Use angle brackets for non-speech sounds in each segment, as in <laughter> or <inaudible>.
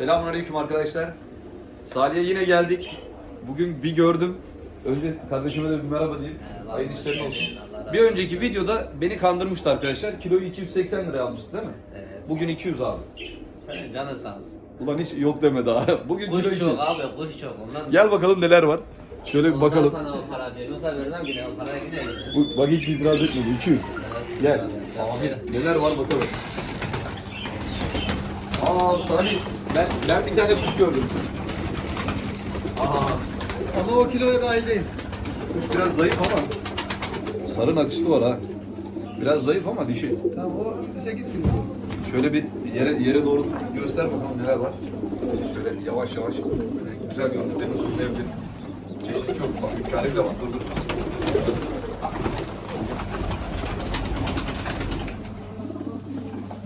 Selamünaleyküm arkadaşlar. Salih'e yine geldik. Bugün bir gördüm. Önce kardeşime de bir merhaba diyeyim. Hayırlı işlerin olsun. Bir önceki videoda beni kandırmıştı arkadaşlar. Kiloyu 280 liraya almıştı değil mi? Evet. Bugün 200 abi. Canın sağ olsun. Ulan hiç yok deme daha. <laughs> Bugün kilo Kuş 200. çok abi, kuş çok. Ondan, Gel bakalım neler var. Şöyle bir ondan bakalım. sana o para. Yoksa vermem ki de o paraya gidelim. Bu, bak hiç itiraz etmedi. 200. Gel. Abi, Abi neler var bakalım. Aa Salih ben, ben bir tane kuş gördüm. Aa Ama o kiloya dahil değil. kuş biraz zayıf ama sarı nakışlı var ha. Biraz zayıf ama dişi. Tamam o 8 kilo. Şöyle bir yere yere doğru göster bakalım neler var. Şöyle yavaş yavaş böyle güzel görüntülerini sunlayabiliriz. Çeşit çok bak hikârı da var dur dur.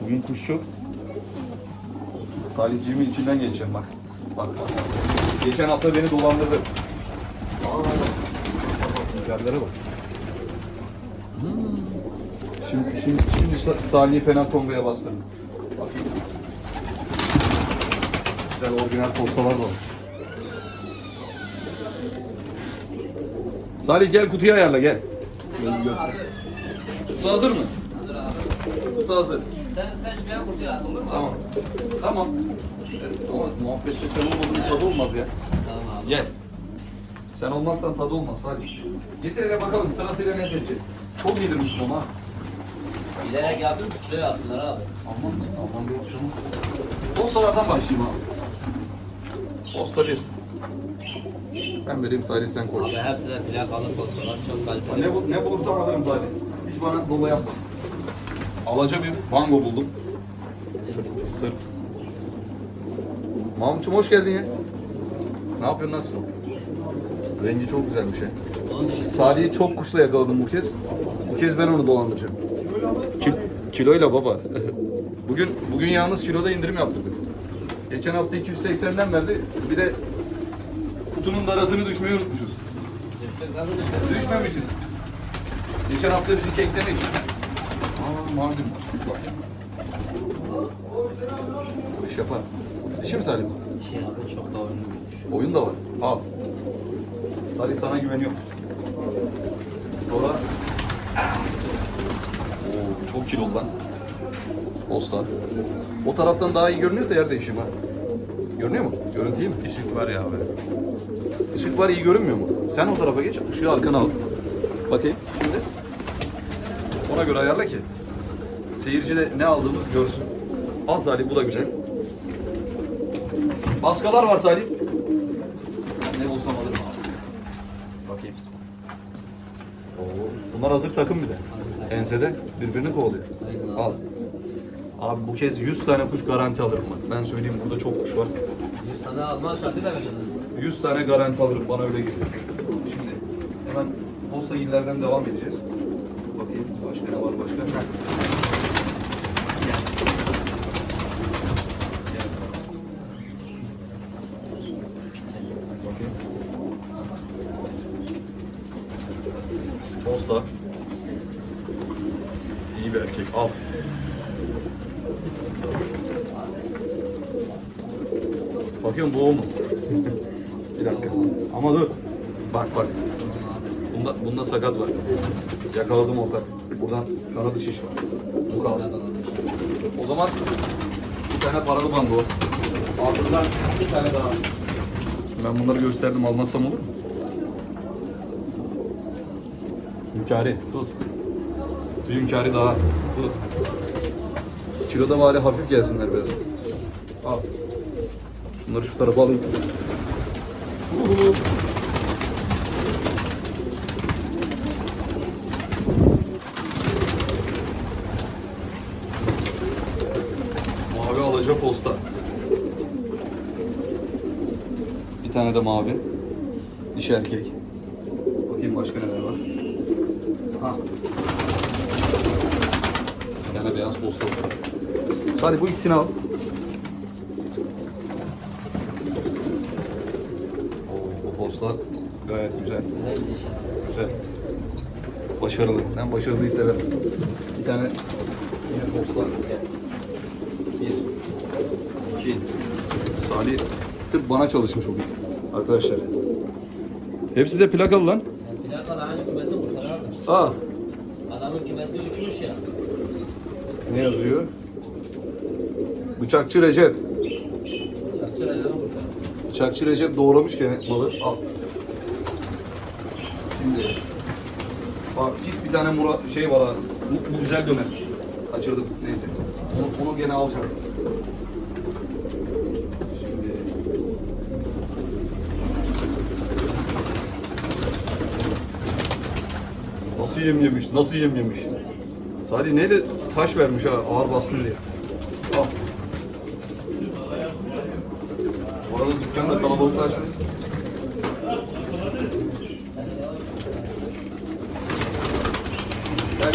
Bugün kuş çok. Salihciğimin içinden geçeceğim bak. Bak bak. Geçen hafta beni dolandırdı. Hikârelere bak. Şimdi, şimdi, şimdi Sa- Salih'i fena tongaya bastırdım. Güzel orijinal postalar da var. Salih gel kutuyu ayarla gel. Kutu hazır mı? Hazır abi. Kutu hazır. Sen, sen şu bir kutuya at olur mu? Tamam. Tamam. Ama muhabbette sen olmadığın tadı olmaz ya. Tamam abi. Gel. Sen olmazsan tadı olmaz Salih. Getir hele bakalım sırasıyla ne seçeceğiz. Çok yedirmişsin ama. Bilerek yaptım, kilo yaptılar abi. Alman mısın? Alman değil şunu. Postalardan başlayayım abi. Posta bir. Ben vereyim Salih sen koy. Abi hepsi de plakalı postalar, çok kaliteli. Ne, bul- ne bulursam alırım zaten. Hiç bana dola yapma. Alaca bir bango buldum. Sırp, sırp. Mahmut'cum hoş geldin ya. Ne yapıyorsun nasılsın? Rengi çok güzelmiş ya. Salih'i çok kuşla yakaladım bu kez. Bu kez ben onu dolandıracağım. Ki, kiloyla baba. <laughs> bugün bugün yalnız kiloda indirim yaptırdık. Geçen hafta 280'den verdi. Bir de kutunun darasını düşmeyi unutmuşuz. Düşmemişiz. Geçen hafta bizi keklemiş. Ya. Bu iş yapar. Dişi mi Salim? Şey abi çok da oyunlu bir. Oyun da var. Al. Salih sana güveniyorum. Sonra... Oo, çok kilolu lan. Posta. O taraftan daha iyi görünüyorsa yer değişeyim ha. Görünüyor mu? Görüntü iyi mi? Işık var ya abi. Işık var iyi görünmüyor mu? Sen o tarafa geç, ışığı arkana al. Bakayım şimdi. Ona göre ayarla ki. Seyirci de ne aldığımız görsün. Al Salih bu da güzel. Baskalar var Salih. Ne bulsam alırım abi. Bakayım. Oo, bunlar hazır takım bir de. Ensede birbirini kovalıyor. Al. Abi bu kez 100 tane kuş garanti alırım bak. Ben söyleyeyim burada çok kuş var. 100 tane alman şartıyla veriyorlar. 100 tane garanti alırım bana öyle geliyor. Şimdi hemen posta illerden devam edeceğiz. Bakayım başka ne var başka. Heh. Gel. Gel. Bakayım. Posta. İyi bir erkek. Al. Bakıyorum bu o mu? <laughs> bir dakika. Ama dur. Bak bak. Bunda, bunda sakat var. Yakaladım o kadar. Buradan kanadı şiş var. Bu kalsın. O zaman bir tane paralı bango. Ardından bir tane daha. Ben bunları gösterdim almazsam olur mu? Hünkâri tut. Bir hünkâri daha tut. Kiloda bari hafif gelsinler biraz. Al. Şunları şu tarafa alayım. Uhu. Mavi alaca posta. Tane de mavi. Dişi erkek. Bakayım başka neler var. Ha. Bir tane beyaz posta var. Sadece bu ikisini al. Oo, bu posta gayet güzel. Güzel. Başarılı. Ben başarılıyı severim. Bir tane yine posta. Bir, iki, Salih sırf bana çalışmış bugün. Arkadaşlar. Hepsi de plakalı lan. Plakalı aynı kümesi kurtararmış. Aa. Adamın kümesi uçmuş ya. Ne yazıyor? Bıçakçı Recep. Çakçı ayağını kurtarmış. Bıçakçı Recep doğramış gene malı. Al. Şimdi. Bak pis bir tane mura şey var ha. Bu, bu güzel döner. Kaçırdım. Neyse. Onu, onu gene alacağım. Şimdi. Nasıl yem yemiş? Nasıl yem yemiş? Salih neyle taş vermiş ha ağır bassın diye. Al. Bu arada dükkanda kalabalıklaştı. Gel,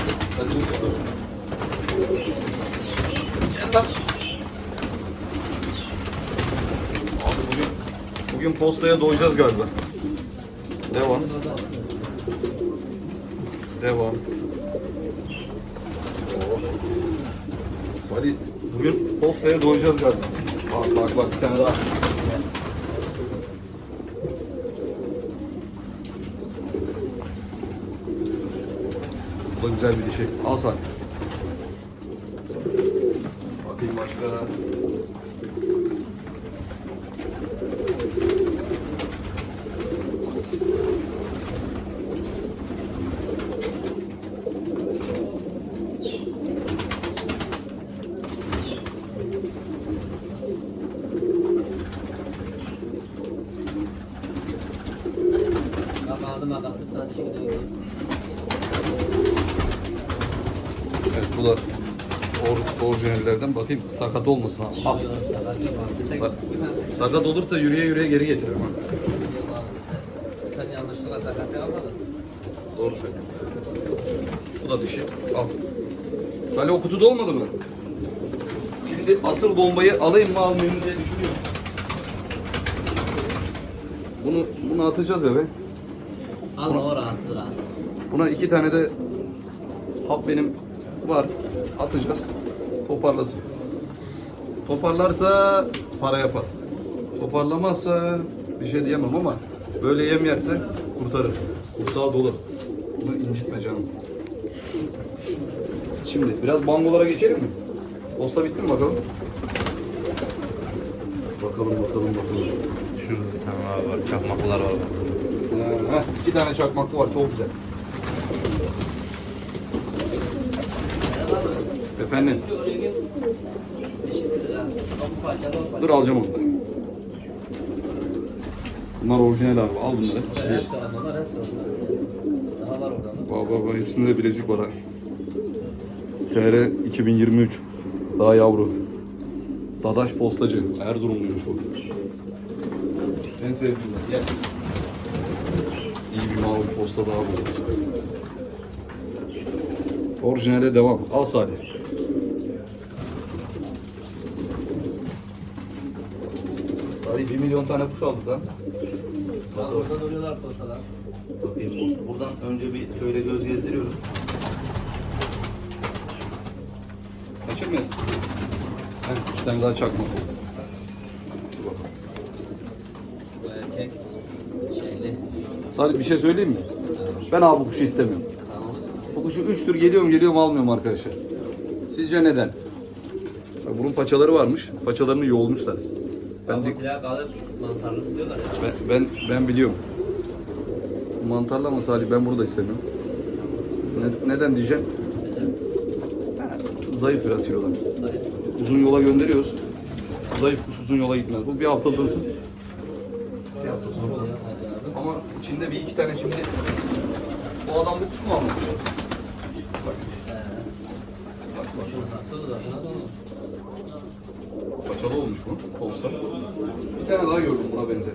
lan. Abi bugün, bugün postaya doyacağız galiba. Devam. Devam. Oh. Bugün postaya doyacağız galiba. Bak bak bak bir tane daha. Bu da güzel bir dişi. Al sen. Bakayım başka. Bak aldım makası bir tane şimdi gidiyor. Evet bu da or, Bakayım sakat olmasın ha. Al. Sa- sakat olursa yürüye yürüye geri getiririm. Sen yanlışlıkla sakat yapmadın. Doğru söylüyorsun. Bu da dişi. Al. Salih o kutuda olmadı mı? Şimdi asıl bombayı alayım mı almayayım mı diye düşünüyorum. Bunu, bunu atacağız eve. Alma o rahatsız rahatsız. Buna iki tane de hap benim var. Atacağız. Toparlasın. Toparlarsa para yapar. Toparlamazsa bir şey diyemem ama böyle yem yerse kurtarır. Kursağı dolu. Bunu incitme canım. Şimdi biraz bangolara geçelim mi? Posta bitti mi bakalım? Bakalım bakalım bakalım. Şurada bir tane var. Çakmaklar var. Ee, heh, iki tane çakmaklı var çok güzel. Efendim Oraya git. Dişisi de. Kapı parçalı o parçalı. dur alacağım onu. Bunlar orijinal abi al bunları. Onlar hepsi onlar. Daha var orada. Bak bak hepsinde de bilezik var ha. TR 2023 daha yavru. Dadaş postacı Erzurumluymuş bu. En sevdiğim. Gel. İyi bir mavi posta daha bu. Orijinale devam. Al Salih. Salih 1 milyon tane kuş aldık lan. Bak orada duruyorlar postalar. Bakayım bu- buradan önce bir şöyle göz gezdiriyorum. Kaçırmayasın. Heh, iki tane daha çakmak oldu. Dur bakalım. Bu erkek şeyli. Salih bir şey söyleyeyim mi? Ben abi bu kuşu istemiyorum. Bu kuşu üç tür geliyorum geliyorum almıyorum arkadaşlar. Sizce neden? Bak bunun paçaları varmış. Paçalarını yoğulmuşlar. Ben, de, plak mantarlı diyorlar ya. ben, ben, ben biliyorum. Mantarlı ama Salih ben bunu da istemiyorum. Ne- neden diyeceğim? Zayıf biraz kilolar. Uzun yola gönderiyoruz. Zayıf kuş uzun yola gitmez. Bu bir hafta dursun. Bir hafta sonra olur. Ama içinde bir iki tane şimdi bu adam bu kuş mu almış? Bak. Bak bak. Nasıl zaten adam? Paçalı olmuş bu. Posta. Bir tane daha gördüm buna benzer.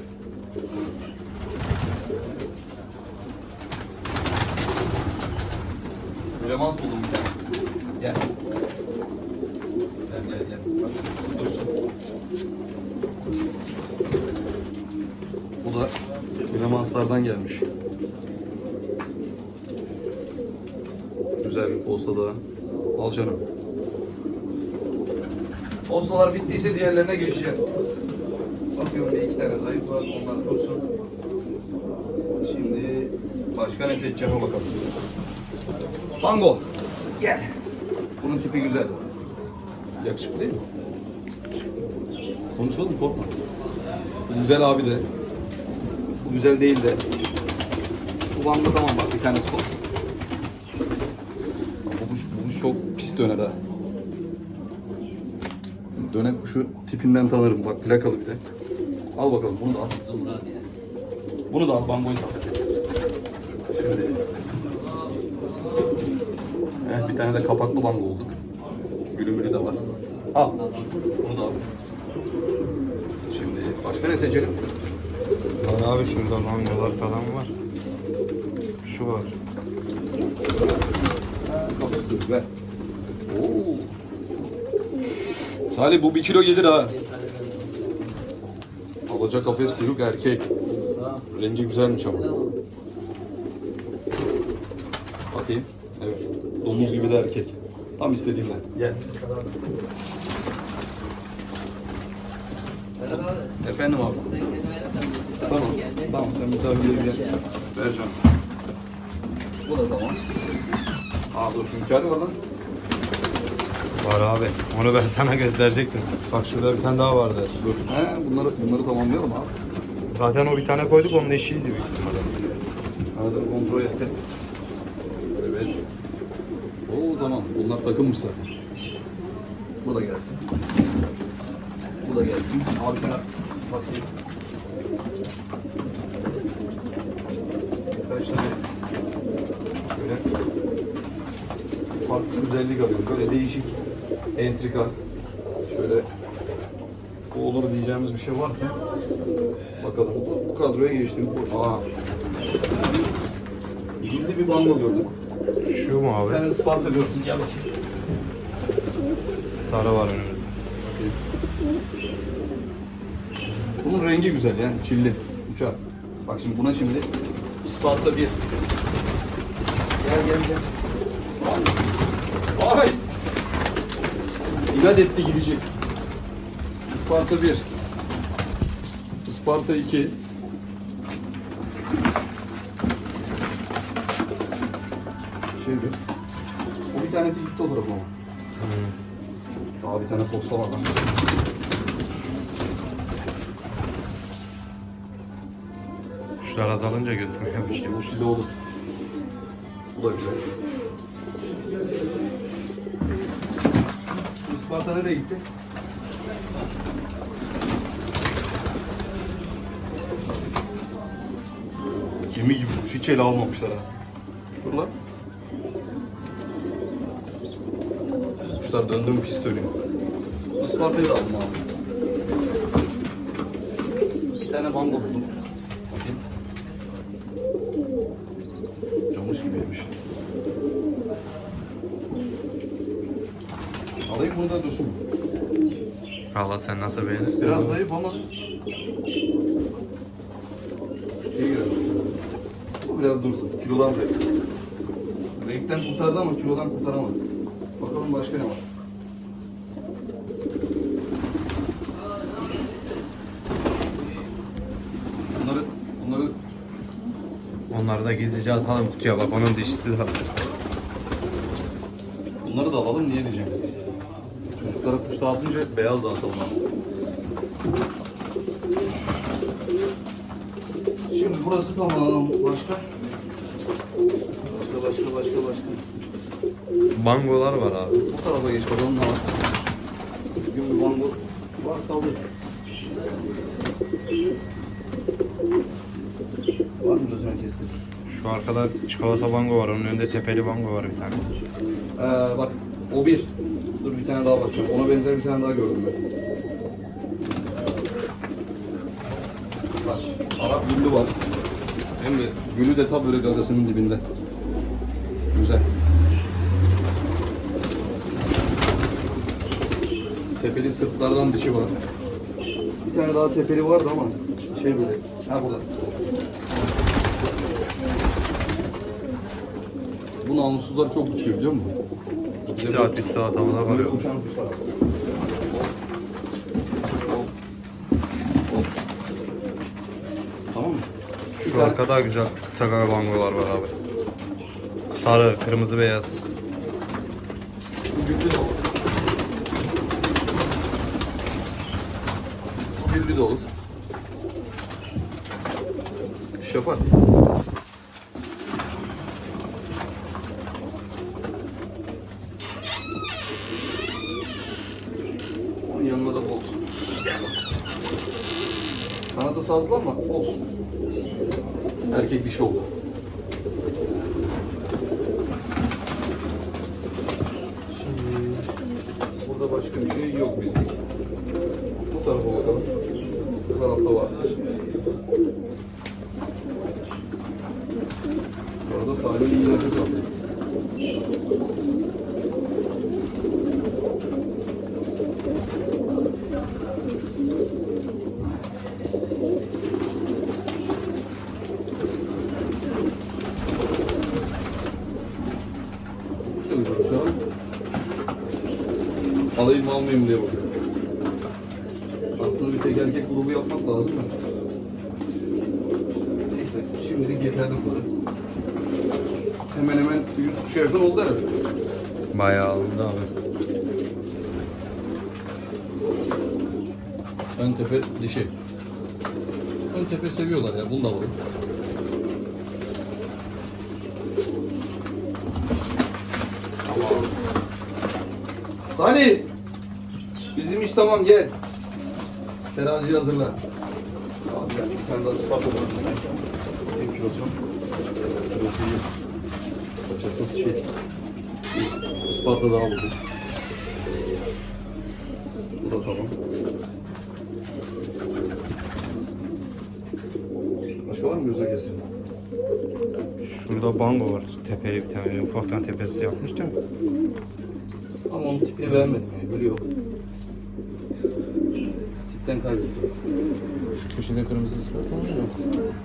Remans buldum bir tane. Gel. Gel gel gel. Bak dursun. Bu da Remanslardan gelmiş. Güzel bir posta daha. Al canım. Postalar bittiyse diğerlerine geçeceğim. Bakıyorum bir iki tane zayıf var. Onlar dursun. Şimdi başka ne seçeceğime bakalım. Bango. Gel. Bunun tipi güzel. Yakışıklı değil mi? Konuşalım korkma. Bu güzel abi de. Bu güzel değil de. Bu bango tamam bak bir tanesi var. Bu bu çok pis döner ha. Dönek kuşu tipinden tanırım. Bak plakalı bir de. Al bakalım bunu da al. Bunu da al bangoyu al. Şimdi. Evet, bir tane de kapaklı bango olduk. Gülümülü de var. Al. Bunu da al. Şimdi başka ne seçelim? Var abi şurada mangolar falan var. Şu var. Dur ver. Oo. Salih bu bir kilo gelir ha. Alaca kafes kuyruk erkek. Rengi güzelmiş ama. Bakayım. Evet. Domuz gibi de erkek. Tam istediğimden. Gel. Efendim abi. Tamam. Tamam sen misafirleri gel. Vereceğim. Bu da tamam. Aa dur hünkârı var lan. Var abi. Onu ben sana gösterecektim. Bak şurada bir tane daha vardı. Dur. He, bunları, bunları tamamlayalım abi. Zaten o bir tane koyduk onun eşiydi büyük ihtimalle. Arada kontrol ettim. Evet. Oo tamam. Bunlar takılmış zaten. Bu da gelsin. Bu da gelsin. Abi sana bakayım. Birkaç tane böyle farklı güzellik alıyorum. Böyle değişik entrika. Şöyle bu olur diyeceğimiz bir şey varsa bakalım. Bu, bu kadroya geçtim. Aa. Hilli bir bango gördüm. Şu mu Bir abi? tane Isparta gördüm. Gel bakayım. Sarı var önümüzde. Bunun rengi güzel yani çilli. Uçak. Bak şimdi buna şimdi Isparta 1. Gel gel gel. İnat etti gidecek. Isparta 1. Isparta 2. Şey bir. O bir tanesi gitti o tarafa ama. Daha bir tane posta var lan. Kuşlar azalınca gözükmüyor işte. Bu şile olur. Bu da güzel. Isparta nereye gitti? Gemi gibi kuş hiç ele almamışlar ha. Dur lan. Kuşlar döndü mü pis dönüyor. Isparta'yı da aldım abi. Bir tane bango buldum. Bakayım. Camış gibiymiş. Alayım bunu da dursun. Allah sen nasıl beğenirsin. Biraz zayıf ama İyi girer. Bu biraz dursun. Kilodan zayıf. Renkten kurtardı ama kilodan kurtaramadı. Bakalım başka ne var? Bunları, bunları Onları da gizlice atalım kutuya bak onun dişisi de var. Bunları da alalım niye diyeceğim. Çocuklara kuş dağıtınca beyaz dağıtalım abi. Şimdi burası tamam. Başka? Başka başka başka başka. Bangolar var abi. Bu tarafa geç bakalım ne var. Düzgün bir bango varsa alırım. Var mı gözüne kestin? Şu arkada çikolata bango var. Onun önünde tepeli bango var bir tane. Ee, bak o bir. Dur bir tane daha bakacağım. Ona benzer bir tane daha gördüm ben. Bak Arap güllü var. Hem de gülü de tam böyle gagasının dibinde. Güzel. Tepeli sırtlardan dişi var. Bir tane daha tepeli vardı ama şey böyle. Ha burada. Bu namussuzlar çok uçuyor biliyor musun? 2 saat 3 saat havada kalıyor. Tamam mı? Şu arkada güzel Sagara bangolar var abi. Sarı, kırmızı, beyaz. Güllü de olur. Şapar. Sazlı ama olsun. Erkek dişi oldu. Şimdi burada başka bir şey yok bizlik. Bu tarafa bakalım. Bu tarafta var. Bu arada Salih iyi nefes aldı. Kuş da güzel uçağı. Alayım mı almayayım diye bakıyorum. Aslında bir tek erkek grubu yapmak lazım da. Neyse şimdilik yeterli bu. Hemen hemen 100 kuşa yakın oldu herhalde. Bayağı alındı abi. Ön tepe dişi. Ön tepe seviyorlar ya bunu da alalım. Salih! Tamam gel. Teraziyi hazırla. Abi ben bir tane daha Isparta bırakayım. Bir kilosu. Kilosu iyi. Paçasız şey. Is- Isparta daha buldum. Bu da tamam. Başka var mı göze kesin? Şurada bango var. Tepeli bir tane. Ufaktan tepesi yapmışlar. Ama onun tipini beğenmedim yani. Böyle yok. Tipten kaybettim. Şu köşede kırmızı ıspat ama yok.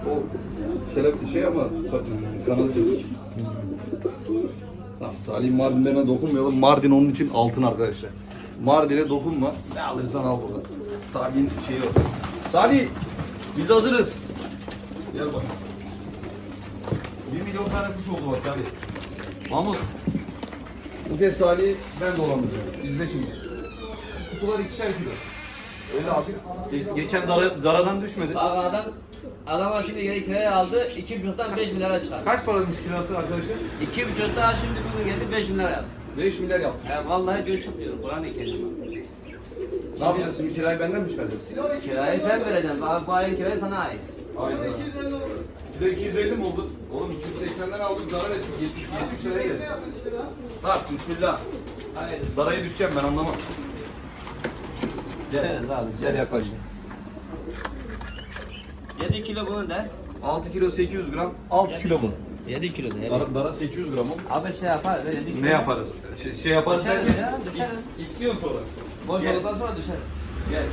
O şeref şey ama kanalı kesik. Tamam, Salih Mardin'lerine dokunmayalım. Mardin onun için altın arkadaşlar. Mardin'e dokunma. Ne alırsan al burada. Salih'in şeyi yok. Salih! Biz hazırız. Gel bak. Bir milyon tane kuş oldu bak Salih. Mahmut. Bu kez Salih'i ben dolandıracağım. İzle şimdi. Kutular ikişer kilo. Öyle abi. Ge- Geçen dara, daradan düşmedi. Bak adam adama şimdi geri kiraya aldı. iki buçuktan beş milyara çıkardı. Kaç paraymış kirası arkadaşlar? İki buçuktan şimdi bugün geldi beş milyar yaptı. 5 milyar yaptı. Ya vallahi göç çıkıyor. Kur'an-ı Kerim. Ne yapacağız şimdi kirayı benden mi çıkaracağız? Kirayı sen vereceksin. Bak bu ayın kirayı sana ait. Aynen. Kilo 250 mi oldu? Oğlum 280'den aldık zarar ettik. 70, 70 liraya geldi. Tak bismillah. Hayır. Daraya düşeceğim ben anlamam. Gel. Abi. Gel yaklaş. 7 kilo bunu der. 6 kilo 800 gram. 6 kilo mu? 7 kilo der. Dara, dara 800 gram mı? Abi şey yapar. Ne yaparız? Şey, şey yaparız Düşeriz derken. ya, düşeriz. İpliyorum sonra. Boş Gel. olduktan sonra düşer. Gel. 7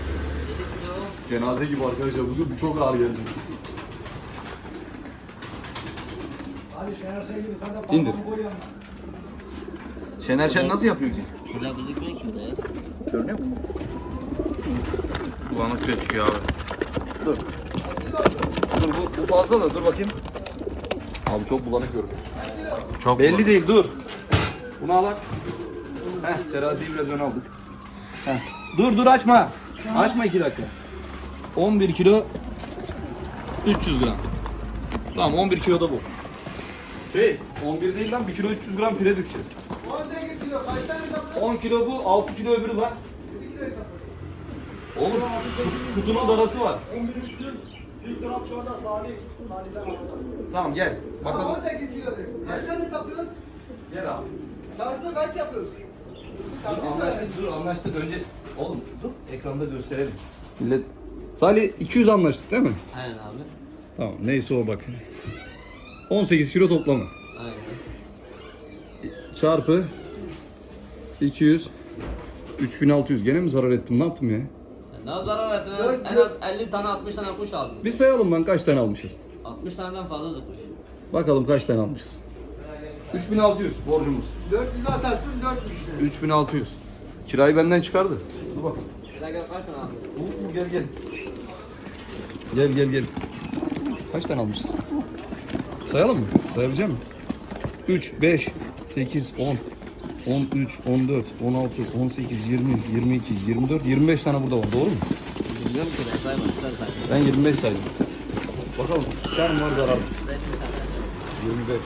kilo. Cenaze gibi arkadaşlar. Bu, bu çok ağır geldi. İndir. Şener Şen nasıl yapıyor ki? Burada bizi güven kimde ya? Görünüyor mu? Bulanık gözüküyor abi. Dur. Dur bu, bu fazla da dur bakayım. Abi çok bulanık görünüyor. Çok Belli bulanık. değil dur. Bunu al bak. Heh teraziyi biraz öne aldık. Heh. Dur dur açma. Açma iki dakika. 11 kilo 300 gram. Tamam 11 kilo da bu. Şey 11 değil lan 1 kilo 300 gram file düşeceğiz. 18 kilo. Kaç tane hesaplıyorsun? 10 kilo bu 6 kilo öbürü lan. 7 kilo hesaplıyorsun. Oğlum kut- kutunun darası var. 11 100 gram şu anda Salih. Salih'den aldım. Tamam gel. Bakalım. 18 kilo değil. Kaç tane hesaplıyoruz? Gel abi. Çarpı kaç yapıyoruz? Dur anlaştık dur anlaştık önce. Oğlum dur ekranda gösterelim. Millet. Salih 200 anlaştık değil mi? Aynen abi. Tamam neyse o bak. 18 kilo toplamı. Aynen. Çarpı 200 3600 gene mi zarar ettim ne yaptım ya? Ne zarar? Dört- En az 50 tane 60 tane kuş aldın. Bir sayalım lan kaç tane almışız. 60 taneden fazladır kuş. Bakalım kaç tane almışız. 3600 borcumuz. 400 atarsın 400 işte. 3600. Kirayı benden çıkardı. Dur bakalım. Bir dakika kaç tane aldın? Oo, gel gel. Gel gel gel. Kaç tane almışız? Sayalım mı? Sayabilecek misin? 3, 5, 8, 10, 13, 14, 16, 18, 20, 22, 24, 25 tane burada var. Doğru mu? Ben saymadım. Sen say. Ben 25 saydım. Bakalım. Kar mı var zarar mı? 25.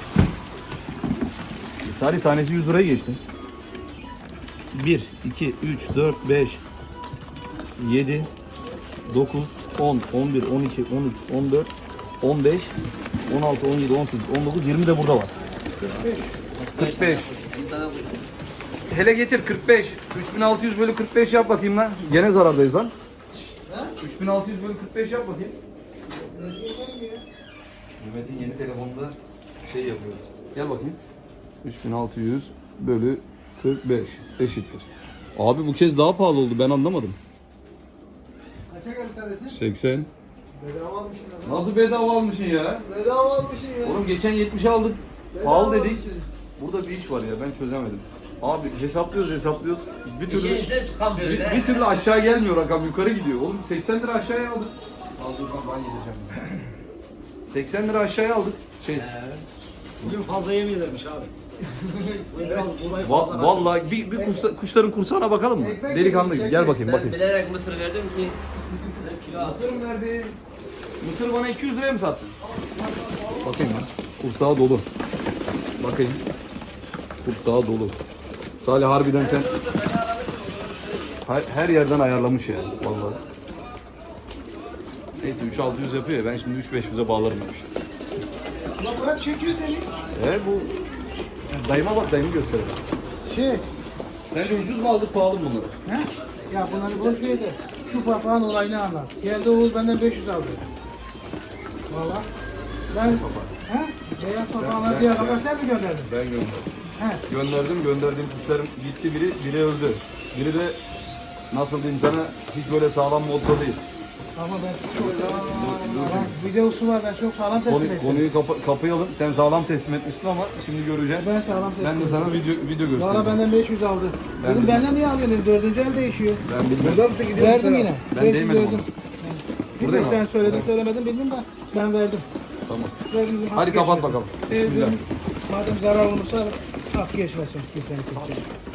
Sari tanesi 100 liraya geçti. 1, 2, 3, 4, 5, 7, 9, 10, 11, 12, 13, 14, 15, 16, 17, 18, 19, 20 de burada var. 45. Bir tane burada. Hele getir 45. 3600 bölü 45 yap bakayım lan. Gene zarardayız lan. 3600 bölü 45 yap bakayım. Mehmet'in yeni telefonunda şey yapıyoruz. Gel bakayım. 3600 bölü 45 eşittir. Abi bu kez daha pahalı oldu ben anlamadım. Kaça geldi tanesi? 80. Bedava almışsın adam. Nasıl bedava almışsın ya? Bedava almışsın ya. Oğlum geçen 70 aldık. Bedava Pahalı dedik. almışsın. Burada bir iş var ya ben çözemedim. Abi hesaplıyoruz hesaplıyoruz. Bir türlü çıkamıyoruz. Bir, he. bir türlü aşağı gelmiyor rakam yukarı gidiyor. Oğlum 80 lira aşağıya aldık. Al dur ben yedireceğim. 80 lira aşağıya aldık. Şey, Bugün fazla yemeyelermiş abi. <laughs> Biraz buğday fazla va- vallahi bir, bir kuşla- kuşların kursağına bakalım mı? Ekmek Delikanlı gibi. Gel bakayım Ben bakayım. bilerek mısır verdim ki <laughs> kilo alsın. Mısır mı verdi? Mısır bana 200 liraya mı sattın? Bakayım ben. Kursağı dolu. Bakayım. Kursağı dolu. Salih harbiden sen her, her yerden ayarlamış yani vallahi. Neyse 3600 yapıyor ya ben şimdi 3500'e bağlarım demiş. Ulan hep 850. E bu dayıma bak dayımı gösterelim. Şey, Sence ucuz mu aldık pahalı mı bunları? he? Ya bunları boş ver de şu papağan olayını anlat. Geldi Oğuz benden 500 aldı. Valla. Ben, he? Beyaz papağanlar ben- diye arkadaşlar mı gönderdin? Ben gönderdim. He. Gönderdim gönderdiğim kuşlarım gitti biri biri öldü. Biri de nasıl diyeyim sana hiç böyle sağlam modda değil. Ama ben çok sağlam, videosu var ben çok sağlam teslim Konu, ettim. konuyu kapa- kapayalım. Sen sağlam teslim etmişsin ama şimdi göreceğim. Ben sağlam teslim Ben de sana video video Valla göstereyim. benden 500 aldı. Ben Dedim de- benden niye alıyorsun? Dördüncü el değişiyor. Ben bilmem. Verdim yine. Ben Verdim, değmedim. Buradayım Bilmiyorum abi. sen söyledin söylemedin bilmiyorum da ben verdim. Tamam. verdim Hadi kapat bakalım. Ee, Bismillah. madem zarar olmuşsa okay okay